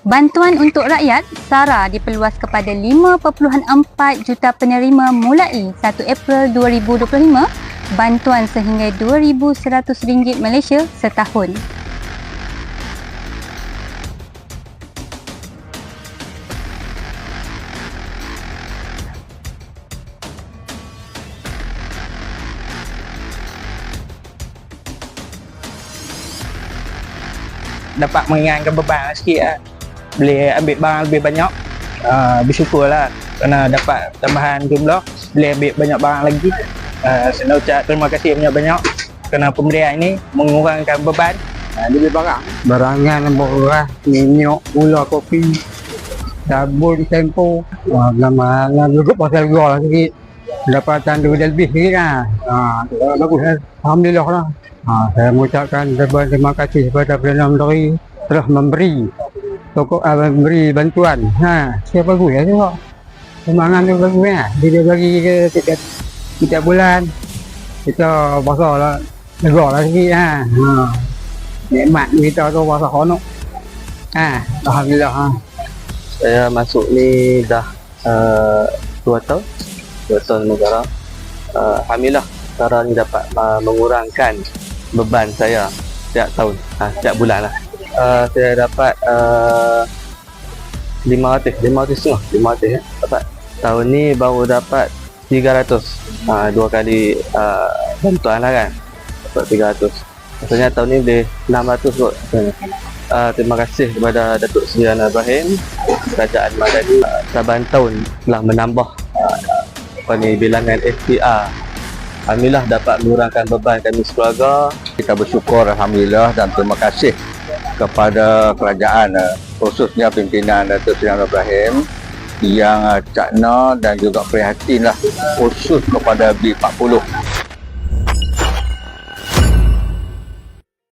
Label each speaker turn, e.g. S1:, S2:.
S1: Bantuan untuk rakyat SARA diperluas kepada 5.4 juta penerima mulai 1 April 2025 bantuan sehingga RM2,100 Malaysia setahun.
S2: dapat meringankan beban sikit lah. Boleh ambil barang lebih banyak. Uh, bersyukur lah kerana dapat tambahan jumlah boleh ambil banyak barang lagi. Uh, saya nak ucap terima kasih banyak-banyak kerana pemberian ini mengurangkan beban. Uh, lebih barang.
S3: Barangan murah minyak gula kopi sabun tempo. Nama nama juga pasal gua lah sikit. Pendapatan tu lebih sikit lah. Ha, bagus lah. Alhamdulillah lah. Ha, saya mengucapkan terima kasih kepada Perdana Menteri telah memberi pokok uh, memberi bantuan. Ha, saya bagus ya tengok? Semangat tu bagus ya dia bagi kita tiap, tiap bulan. Kita pasal lah negara lah sikit ha. ha. nikmat kita tu pasal honok. Ha, Alhamdulillah ha.
S4: saya masuk ni dah uh, 2 tahun. 2 tahun negara. Uh, Alhamdulillah cara ni dapat uh, mengurangkan beban saya setiap tahun. Uh, setiap bulan lah uh, saya dapat uh, 500 500 setengah 500 ya. dapat. Tahun ni baru dapat 300 uh, dua kali uh, bantuan lah kan dapat 300 maksudnya tahun ni boleh 600 kot. Uh, terima kasih kepada Datuk Seri Anwar Ibrahim Kerajaan Madani uh, saban tahun telah menambah uh, apa ni bilangan SPR Alhamdulillah dapat mengurangkan beban kami sekeluarga.
S5: Kita bersyukur Alhamdulillah dan terima kasih kepada kerajaan eh, khususnya pimpinan Datuk Seri Anwar Ibrahim yang eh, cakna dan juga prihatin lah khusus kepada B40